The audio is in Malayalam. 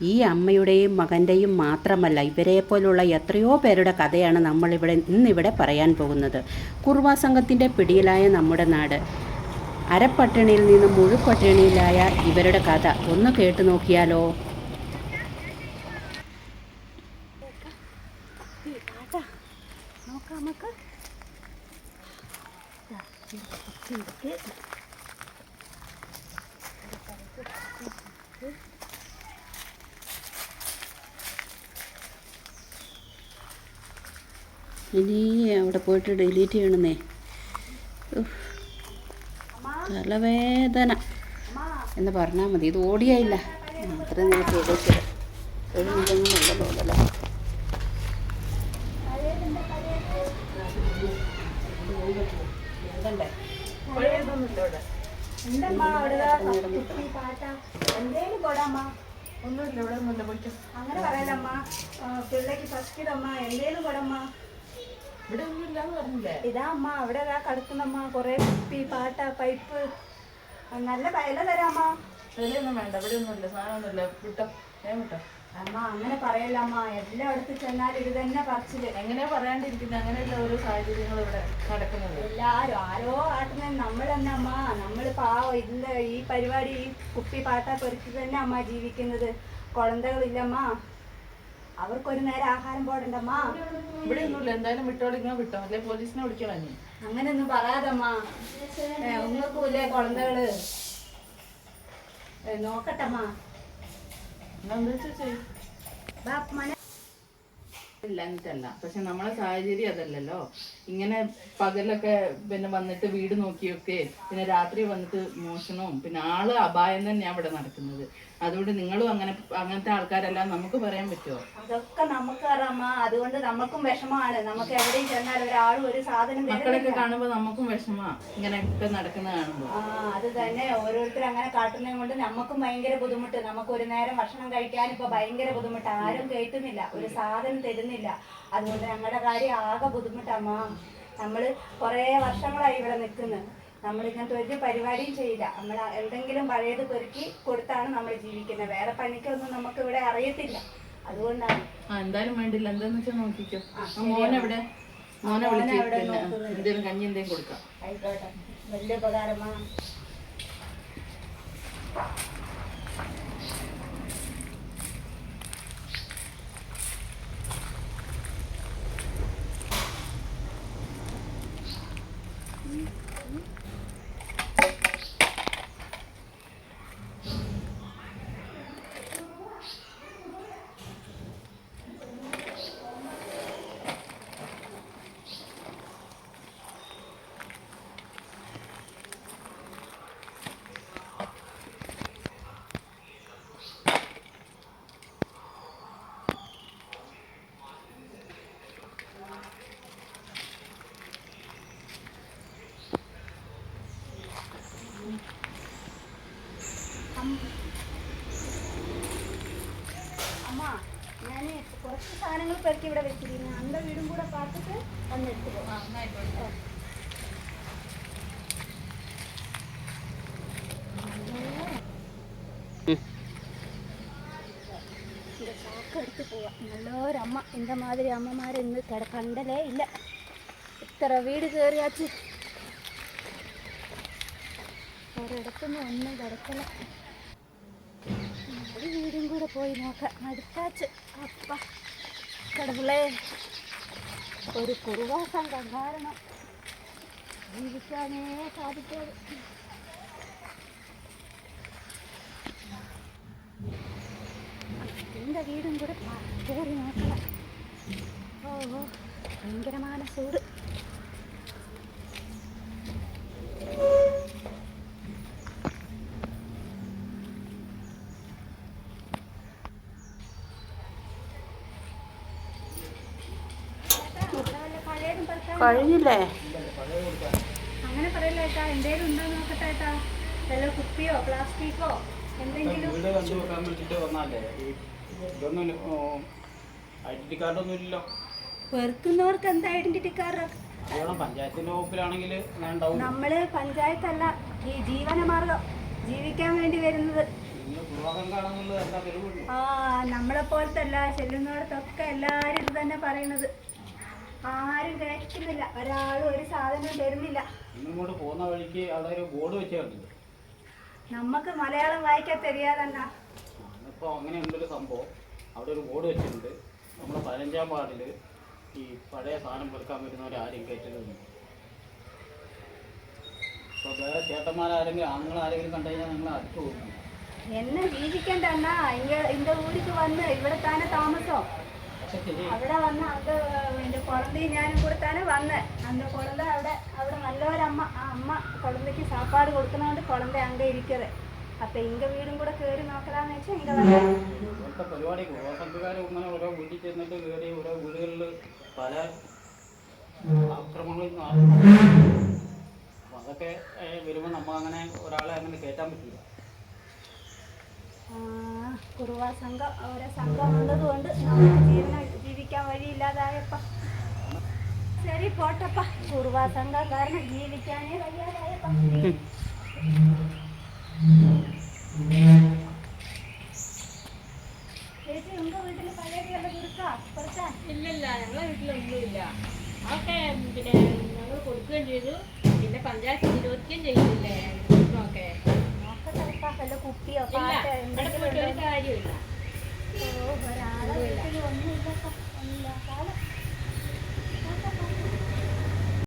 ഈ അമ്മയുടെയും മകന്റെയും മാത്രമല്ല ഇവരെ പോലുള്ള എത്രയോ പേരുടെ കഥയാണ് നമ്മളിവിടെ ഇന്നിവിടെ പറയാൻ പോകുന്നത്. കുർവാ സംഘത്തിന്റെ പിടിയിലായ നമ്മുടെ നാട്. അരപ്പട്ടിണിയിൽ നിന്ന് മുഴുപട്ടിണിയിലായ ഇവരുടെ കഥ. ഒന്ന് കേട്ടു നോക്കിയാലോ? നോക്കാം നമുക്ക് ദാ, ഇത് കുറച്ച് ഇരിക്ക്. ഇനി അവിടെ പോയിട്ട് ഡിലീറ്റ് ചെയ്യണമെന്നേ. തലവേദന. എന്ന് പറഞ്ഞാൽ മതി. ഇത് ഓടിയായില്ല. അത്ര നേരത്തെ ചെയ്തേച്ചത് ഒരു എന്തേലും കൊടമ്മ. ഒന്നുമില്ല ഇവിടെ അങ്ങനെ പറയലമ്മ. പിള്ളേക്ക് ഫസ്റ്റ് ഇടമ്മ എന്തേലും കൊടമ്മ ഇവിടെ ഒന്നുമില്ല എന്ന് പറഞ്ഞില്ലേ ഇതാ അമ്മ അവിടെ ഇതാ കിടക്കുന്നമ്മ കൊറേ കുപ്പി പാട്ട പൈപ്പ്. നല്ല വില തരാമ്മ വിലയൊന്നും വേണ്ട ഇവിടെ ഒന്നുമില്ല സാധനമൊന്നുമില്ല. വിട്ടോ ഞാൻ വിട്ടോ അമ്മ അങ്ങനെ പറയല്ലമ്മ എല്ലായിടത്ത് ചെന്നാൽ ഇത് തന്നെ പറച്ചിൽ. എങ്ങനെ പറയാണ്ടിരിക്കുന്നത് അങ്ങനെയുള്ള ഓരോ സാഹചര്യങ്ങൾ ഇവിടെ നടക്കുന്നത്. എല്ലാരും ആരോ ആട്ടുന്ന നമ്മൾ തന്നെ അമ്മ. നമ്മൾ പാവം ഇല്ല ഈ പരിപാടി ഈ കുപ്പി പാട്ട പെറുക്കി തന്നെ അമ്മ ജീവിക്കുന്നത്. കുഴന്തകളില്ലമ്മ അവർക്കൊരു നേരം ആഹാരം പോടണ്ടമ്മ. ഇവിടെ ഒന്നുമില്ല എന്തായാലും വിട്ടോളി ഇങ്ങനെ വിട്ടോ. അല്ലെ? പോലീസിനെ വിളിക്കണം നീ അങ്ങനെയൊന്നും പറയാതമ്മ. ഏ, ഒന്നുക്കൂല്ലേ കുഴന്തകൾ? ല്ല നോക്കട്ടമ്മ. പക്ഷെ നമ്മളെ സാഹചര്യം അതല്ലല്ലോ. ഇങ്ങനെ പകലൊക്കെ പിന്നെ വന്നിട്ട് വീട് നോക്കിയൊക്കെ പിന്നെ രാത്രി വന്നിട്ട് മോഷണവും പിന്നെ ആൾ അപായം തന്നെയാ ഇവിടെ നടക്കുന്നത്. അതുകൊണ്ട് നിങ്ങളും അങ്ങനെ അങ്ങനത്തെ ആൾക്കാരല്ല നമുക്ക് പറയാൻ പറ്റുമോ അതൊക്കെ നമുക്ക് അറിയാമ അതുകൊണ്ട് നമുക്കും വിഷമമാണ്. നമുക്ക് എവിടെയും ചെന്നാൽ ഒരാളും ഒരു സാധനം മക്കളൊക്കെ കാണുമ്പോൾ കാണുമ്പോ നമുക്കും വിഷമാ ഇങ്ങനെ ഒക്കെ നടക്കുന്ന കാണുമ്പോ. ആ അത് തന്നെ. ഓരോരുത്തർ അങ്ങനെ കാട്ടുന്നത് കൊണ്ട് നമുക്കും ഭയങ്കര ബുദ്ധിമുട്ട്. നമുക്ക് ഒരു നേരം ഭക്ഷണം കഴിക്കാൻ ഇപ്പൊ ഭയങ്കര ബുദ്ധിമുട്ട്. ആരും കേട്ടുന്നില്ല ഒരു സാധനം തരുന്നില്ല. അതുകൊണ്ട് ഞങ്ങളുടെ കാര്യം ആകെ ബുദ്ധിമുട്ടമ്മ നമ്മൾ കുറേ വർഷങ്ങളായി ഇവിടെ നിൽക്കുന്നത് നമ്മൾ ഇങ്ങനത്തെ ഒരു പരിപാടിയും ചെയ്യില്ല. നമ്മൾ എന്തെങ്കിലും പഴയത് പെറുക്കി കൊടുത്താണ് നമ്മൾ ജീവിക്കുന്നത്. വേറെ പണിക്കൊന്നും നമുക്ക് ഇവിടെ അറിയത്തില്ല. അതുകൊണ്ടാണ്. ആ എന്തായാലും വേണ്ടില്ല. എന്താന്ന് വെച്ചാൽ നോക്കിക്കോ. ആ മോനെവിടെ? മോനെ വിളിച്ച് എന്തേലും കഞ്ഞി എന്തേലും കൊടുക്കാം. ആയിക്കോട്ടെ. വലിയ ഉപകാരമാ അമ്മ ഞാൻ കുറച്ച് സാധനങ്ങൾ പെറുക്കി ഇവിടെ വെച്ചിരിക്കുന്നു. അന്റെ വീടും കൂടെ പാത്തിട്ട് വന്നെടുത്തു പോകാം ചാക്കെടുത്ത് പോവാം. നല്ലൊരമ്മ എന്റെ മാതിരി അമ്മമാരെ ഇന്ന് കിട കണ്ടലേ ഇല്ല. ഇത്ര വീട് കയറിയാച്ച് ഒരിടത്തുനിന്ന് ഒന്നും കിടക്കല. ഒരു വീടും കൂടെ പോയി നോക്കാം. അടുത്താച്ച് അപ്പ കടവുളേ ഒരു കുറുവാസം കാരണം ജീവിക്കാനേ സാധിക്കാതെ. എന്റെ വീടും കൂടെ കയറി നോക്കണം. ഓ ഭയങ്കരമായ ചൂട്. കഴിഞ്ഞില്ലേ അങ്ങനെ പറയില്ല ഏട്ടാ എന്തേലും ഉണ്ടോ നോക്കട്ടെ ഏട്ടാ. വല്ല കുപ്പിയോ പ്ലാസ്റ്റിക്കോ എന്തെങ്കിലും? വീട് കണ്ടു വെക്കാൻ വേണ്ടിട്ട് വന്നാലേ ഇതൊന്നും കാർഡൊന്നും ഇല്ലല്ലോ. പെറുക്കുന്നവർക്ക് എന്താ ഐഡന്റിറ്റി കാർഡ്? പഞ്ചായത്തിന്റെ വകുപ്പിലാണെങ്കിൽ നമ്മൾ പഞ്ചായത്തല്ല ഈ ജീവനമാർഗം ജീവിക്കാൻ വേണ്ടി വരുന്നത്. ആ നമ്മളെ പോലത്തെ അല്ല ചെല്ലുന്നവർക്കൊക്കെ എല്ലാരും ഇത് തന്നെ പറയണത് ആരും കയറ്റുന്നില്ല ഒരാളും ഒരു സാധനം തരുന്നില്ല. ഇങ്ങോട്ട് പോകുന്ന വഴിക്ക് അവിടെ ഒരു ബോർഡ് വെച്ചായിരുന്നു നമുക്ക് മലയാളം വായിക്കാൻ തെരിയാതന്നാ? ഇപ്പോൾ അങ്ങനെ ഉണ്ടൊരു സംഭവം? അവിടെ ഒരു ബോർഡ് വെച്ചിട്ടുണ്ട്. നമ്മുടെ പതിനഞ്ചാം വാർഡിൽ ഈ പഴയ സാധനം പെറുക്കാൻ വരുന്നവരാരും കയറ്റരുതെന്ന് ഇപ്പോൾ വേറെ ചേട്ടന്മാരാരെങ്കിലും ആണുങ്ങളാരെങ്കിലും കണ്ടു കഴിഞ്ഞാൽ നിങ്ങൾ അടുത്ത് പോകുന്നു എന്നെ ജീവിക്കണ്ട അണ്ണാ ഇങ്ങ ഇന്റെ ഊരിക്ക് വന്ന് ഇവിടെ താനെ താമസം. അവിടെ വന്ന് അത് എന്റെ കുളമ്പി ഞാനും കൊടുത്താണ് വന്നത് അന്ന് കുളമ്പ അവിടെ അവിടെ നല്ലൊരമ്മ ആ അമ്മ കുളമ്പയ്ക്ക് സാപ്പാട് കൊടുക്കുന്നതുകൊണ്ട് കുളമ്പ അങ്ങ് ഇരിക്കത് അപ്പൊ ഇങ്ക വീടും കൂടെ കേറി നോക്കലാന്ന് വെച്ചാൽ ഇങ്ക പരിപാടി ഇങ്ങനെ ഓരോ വീട്ടിൽ ചെന്നിട്ട് കയറി ഓരോ വീടുകളിൽ പല ആക്രമണങ്ങളും അതൊക്കെ വരുമ്പോ നമ്മ അങ്ങനെ ഒരാളെ അങ്ങനെ കേറ്റാൻ പറ്റില്ല കുറുവ സംഘം ഓരോ സംഘം ഉള്ളത് കൊണ്ട് നമുക്ക് ജീവന ജീവിക്കാൻ വഴിയില്ലാതായപ്പ. ശരി പോട്ടപ്പ. കുറുവ സംഘം കാരണം ജീവിക്കാനേ വയ്യാതായപ്പ. ചേച്ചി ഉങ്ക വീട്ടിൽ വല്ല കൊടുക്കാ കൊടുക്കാൻ ഇല്ലില്ല ഞങ്ങളെ വീട്ടിലൊന്നുമില്ല അതൊക്കെ പിന്നെ ഞങ്ങൾ കൊടുക്കുകയും ചെയ്തു. പിന്നെ പഞ്ചായത്ത് നിരോധിക്കുകയും ചെയ്തില്ലേ? ഒക്കെ നോക്കട്ടെ കുപ്പിയോ പാട്ടോ കാര്യമില്ല. വീട്ടിൽ ഒന്നുമില്ല